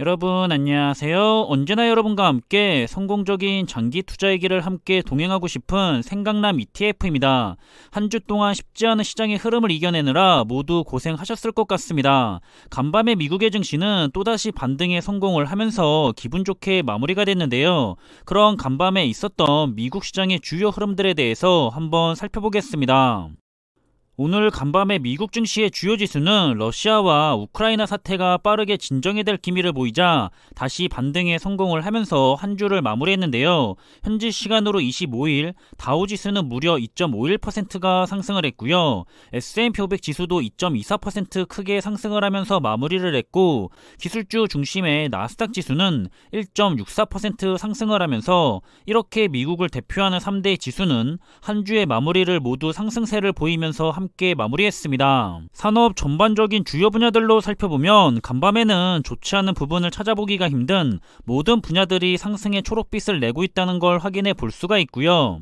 여러분 안녕하세요. 언제나 여러분과 함께 성공적인 장기 투자의 길을 함께 동행하고 싶은 생강남 ETF입니다. 한 주 동안 쉽지 않은 시장의 흐름을 이겨내느라 모두 고생하셨을 것 같습니다. 간밤에 미국의 증시는 또다시 반등에 성공을 하면서 기분 좋게 마무리가 됐는데요. 그런 간밤에 있었던 미국 시장의 주요 흐름들에 대해서 한번 살펴보겠습니다. 오늘 간밤에 미국 증시의 주요 지수는 러시아와 우크라이나 사태가 빠르게 진정이 될 기미를 보이자 다시 반등에 성공을 하면서 한 주를 마무리했는데요. 현지 시간으로 25일 다우 지수는 무려 2.51%가 상승을 했고요. S&P 500 지수도 2.24% 크게 상승을 하면서 마무리를 했고 기술주 중심의 나스닥 지수는 1.64% 상승을 하면서 이렇게 미국을 대표하는 3대 지수는 한 주의 마무리를 모두 상승세를 보이면서 함께 함께 마무리했습니다. 산업 전반적인 주요 분야들로 살펴보면 간밤에는 좋지 않은 부분을 찾아보기가 힘든 모든 분야들이 상승의 초록빛을 내고 있다는 걸 확인해 볼 수가 있고요.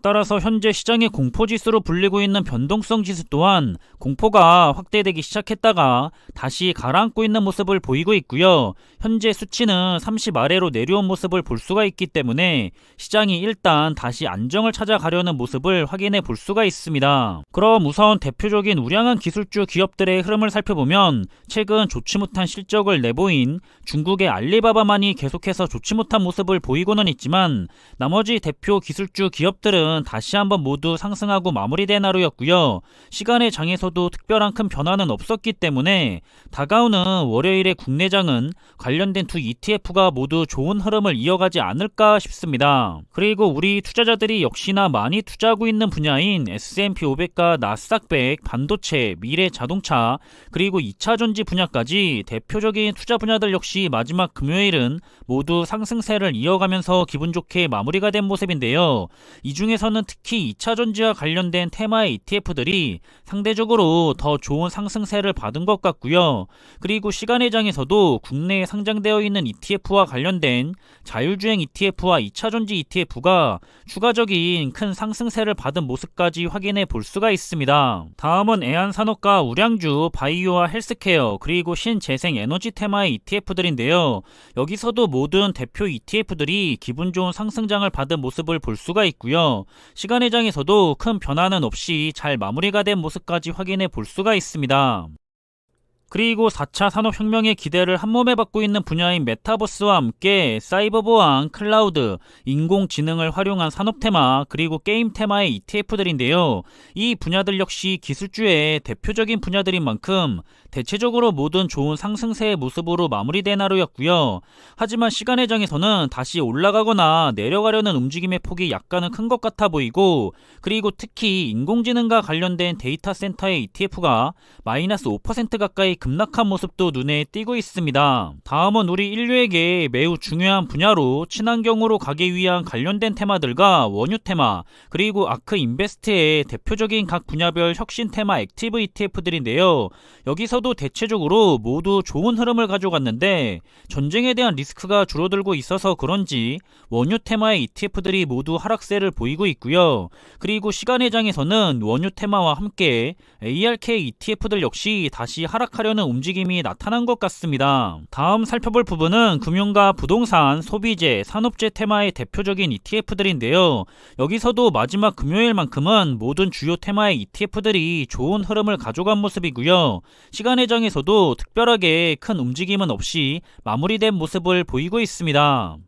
따라서 현재 시장의 공포지수로 불리고 있는 변동성 지수 또한 공포가 확대되기 시작했다가 다시 가라앉고 있는 모습을 보이고 있고요. 현재 수치는 30 아래로 내려온 모습을 볼 수가 있기 때문에 시장이 일단 다시 안정을 찾아가려는 모습을 확인해 볼 수가 있습니다. 그럼 우선 대표적인 우량한 기술주 기업들의 흐름을 살펴보면 최근 좋지 못한 실적을 내보인 중국의 알리바바만이 계속해서 좋지 못한 모습을 보이고는 있지만 나머지 대표 기술주 기업들은 오늘은 다시 한번 모두 상승하고 마무리된 하루였고요. 시간의 장에서도 특별한 큰 변화는 없었기 때문에 다가오는 월요일의 국내장은 관련된 두 ETF가 모두 좋은 흐름을 이어가지 않을까 싶습니다. 그리고 우리 투자자들이 역시나 많이 투자하고 있는 분야인 S&P 500과 나스닥 100, 반도체, 미래 자동차, 그리고 2차 전지 분야까지 대표적인 투자 분야들 역시 마지막 금요일은 모두 상승세를 이어가면서 기분 좋게 마무리가 된 모습인데요. 이 중에 시장에서는 특히 2차 전지와 관련된 테마의 ETF들이 상대적으로 더 좋은 상승세를 받은 것 같고요. 그리고 시간의 장에서도 국내에 상장되어 있는 ETF와 관련된 자율주행 ETF와 2차 전지 ETF가 추가적인 큰 상승세를 받은 모습까지 확인해 볼 수가 있습니다. 다음은 애한산업과 우량주, 바이오와 헬스케어, 그리고 신재생 에너지 테마의 ETF들인데요. 여기서도 모든 대표 ETF들이 기분 좋은 상승장을 받은 모습을 볼 수가 있고요. 시간의 장에서도 큰 변화는 없이 잘 마무리가 된 모습까지 확인해 볼 수가 있습니다. 그리고 4차 산업혁명의 기대를 한몸에 받고 있는 분야인 메타버스와 함께 사이버 보안, 클라우드, 인공지능을 활용한 산업 테마, 그리고 게임 테마의 ETF들인데요. 이 분야들 역시 기술주의 대표적인 분야들인 만큼 대체적으로 모든 좋은 상승세의 모습으로 마무리된 하루였고요. 하지만 시간의 장에서는 다시 올라가거나 내려가려는 움직임의 폭이 약간은 큰 것 같아 보이고, 그리고 특히 인공지능과 관련된 데이터 센터의 ETF가 마이너스 5% 가까이 급락한 모습도 눈에 띄고 있습니다. 다음은 우리 인류에게 매우 중요한 분야로 친환경으로 가기 위한 관련된 테마들과 원유 테마, 그리고 아크 인베스트의 대표적인 각 분야별 혁신 테마 액티브 ETF들인데요. 여기서도 대체적으로 모두 좋은 흐름을 가져갔는데 전쟁에 대한 리스크가 줄어들고 있어서 그런지 원유 테마의 ETF들이 모두 하락세를 보이고 있고요. 그리고 시간의 장에서는 원유 테마와 함께 ARK ETF들 역시 다시 하락하려 하려는 움직임이 나타난 것 같습니다. 다음 살펴볼 부분은 금융과 부동산, 소비재, 산업재 테마의 대표적인 ETF들인데요. 여기서도 마지막 금요일만큼은 모든 주요 테마의 ETF들이 좋은 흐름을 가져간 모습이고요. 시간의 장에서도 특별하게 큰 움직임은 없이 마무리된 모습을 보이고 있습니다.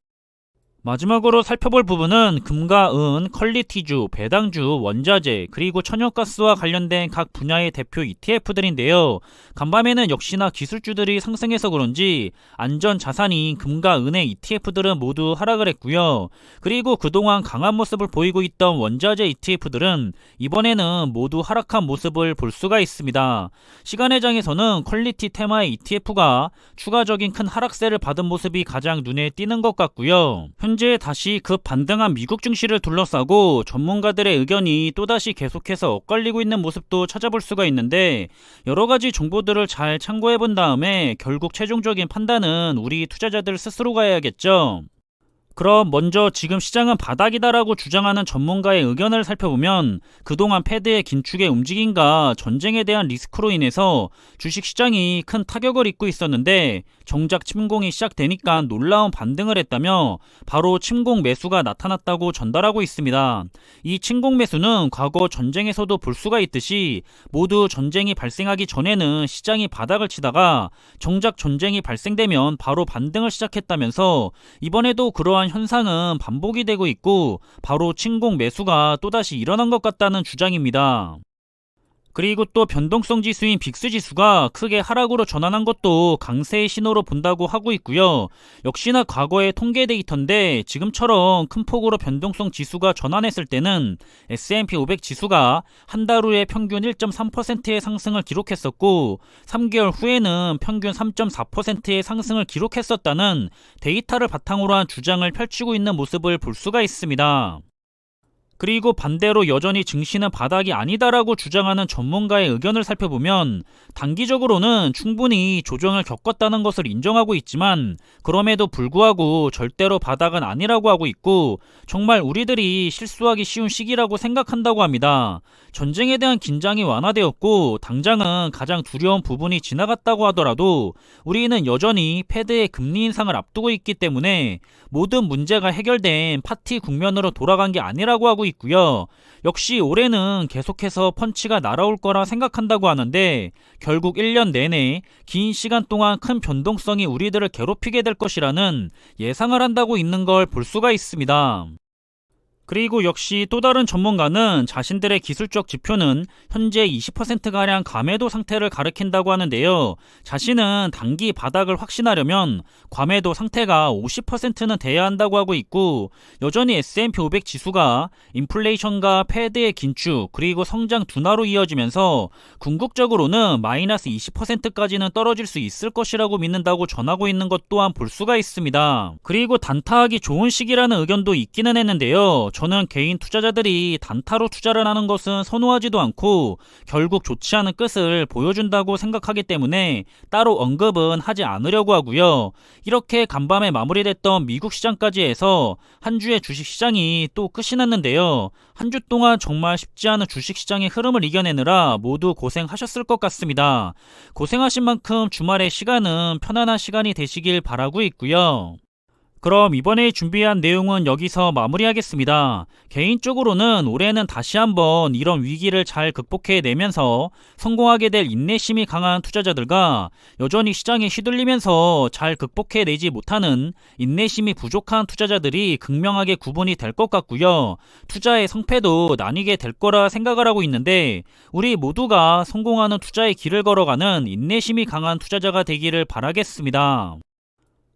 마지막으로 살펴볼 부분은 금과 은, 퀄리티주, 배당주, 원자재, 그리고 천연가스와 관련된 각 분야의 대표 ETF들인데요. 간밤에는 역시나 기술주들이 상승해서 그런지 안전 자산인 금과 은의 ETF들은 모두 하락을 했고요. 그리고 그동안 강한 모습을 보이고 있던 원자재 ETF들은 이번에는 모두 하락한 모습을 볼 수가 있습니다. 시간의 장에서는 퀄리티 테마의 ETF가 추가적인 큰 하락세를 받은 모습이 가장 눈에 띄는 것 같고요. 현재 다시 급 반등한 미국 증시를 둘러싸고 전문가들의 의견이 또다시 계속해서 엇갈리고 있는 모습도 찾아볼 수가 있는데 여러 가지 정보들을 잘 참고해 본 다음에 결국 최종적인 판단은 우리 투자자들 스스로가 해야겠죠. 그럼 먼저 지금 시장은 바닥이다라고 주장하는 전문가의 의견을 살펴보면 그동안 패드의 긴축의 움직임과 전쟁에 대한 리스크로 인해서 주식 시장이 큰 타격을 입고 있었는데 정작 침공이 시작되니까 놀라운 반등을 했다며 바로 침공 매수가 나타났다고 전달하고 있습니다. 이 침공 매수는 과거 전쟁에서도 볼 수가 있듯이 모두 전쟁이 발생하기 전에는 시장이 바닥을 치다가 정작 전쟁이 발생되면 바로 반등을 시작했다면서 이번에도 그러한 현상은 반복이 되고 있고 바로 침공 매수가 또다시 일어난 것 같다는 주장입니다. 그리고 또 변동성 지수인 빅스 지수가 크게 하락으로 전환한 것도 강세의 신호로 본다고 하고 있고요. 역시나 과거의 통계 데이터인데 지금처럼 큰 폭으로 변동성 지수가 전환했을 때는 S&P 500 지수가 한 달 후에 평균 1.3%의 상승을 기록했었고 3개월 후에는 평균 3.4%의 상승을 기록했었다는 데이터를 바탕으로 한 주장을 펼치고 있는 모습을 볼 수가 있습니다. 그리고 반대로 여전히 증시는 바닥이 아니다라고 주장하는 전문가의 의견을 살펴보면 단기적으로는 충분히 조정을 겪었다는 것을 인정하고 있지만 그럼에도 불구하고 절대로 바닥은 아니라고 하고 있고 정말 우리들이 실수하기 쉬운 시기라고 생각한다고 합니다. 전쟁에 대한 긴장이 완화되었고 당장은 가장 두려운 부분이 지나갔다고 하더라도 우리는 여전히 패드의 금리 인상을 앞두고 있기 때문에 모든 문제가 해결된 파티 국면으로 돌아간 게 아니라고 하고 있고요. 역시 올해는 계속해서 펀치가 날아올 거라 생각한다고 하는데 결국 1년 내내 긴 시간 동안 큰 변동성이 우리들을 괴롭히게 될 것이라는 예상을 한다고 있는 걸 볼 수가 있습니다. 그리고 역시 또 다른 전문가는 자신들의 기술적 지표는 현재 20%가량 감매도 상태를 가리킨다고 하는데요. 자신은 단기 바닥을 확신하려면 감매도 상태가 50%는 돼야 한다고 하고 있고 여전히 S&P 500 지수가 인플레이션과 패드의 긴축 그리고 성장 둔화로 이어지면서 궁극적으로는 마이너스 20%까지는 떨어질 수 있을 것이라고 믿는다고 전하고 있는 것 또한 볼 수가 있습니다. 그리고 단타하기 좋은 시기라는 의견도 있기는 했는데요. 저는 개인 투자자들이 단타로 투자를 하는 것은 선호하지도 않고 결국 좋지 않은 끝을 보여준다고 생각하기 때문에 따로 언급은 하지 않으려고 하고요. 이렇게 간밤에 마무리됐던 미국 시장까지 해서 한 주의 주식 시장이 또 끝이 났는데요. 한 주 동안 정말 쉽지 않은 주식 시장의 흐름을 이겨내느라 모두 고생하셨을 것 같습니다. 고생하신 만큼 주말의 시간은 편안한 시간이 되시길 바라고 있고요. 그럼 이번에 준비한 내용은 여기서 마무리하겠습니다. 개인적으로는 올해는 다시 한번 이런 위기를 잘 극복해 내면서 성공하게 될 인내심이 강한 투자자들과 여전히 시장에 휘둘리면서 잘 극복해 내지 못하는 인내심이 부족한 투자자들이 극명하게 구분이 될 것 같고요. 투자의 성패도 나뉘게 될 거라 생각을 하고 있는데 우리 모두가 성공하는 투자의 길을 걸어가는 인내심이 강한 투자자가 되기를 바라겠습니다.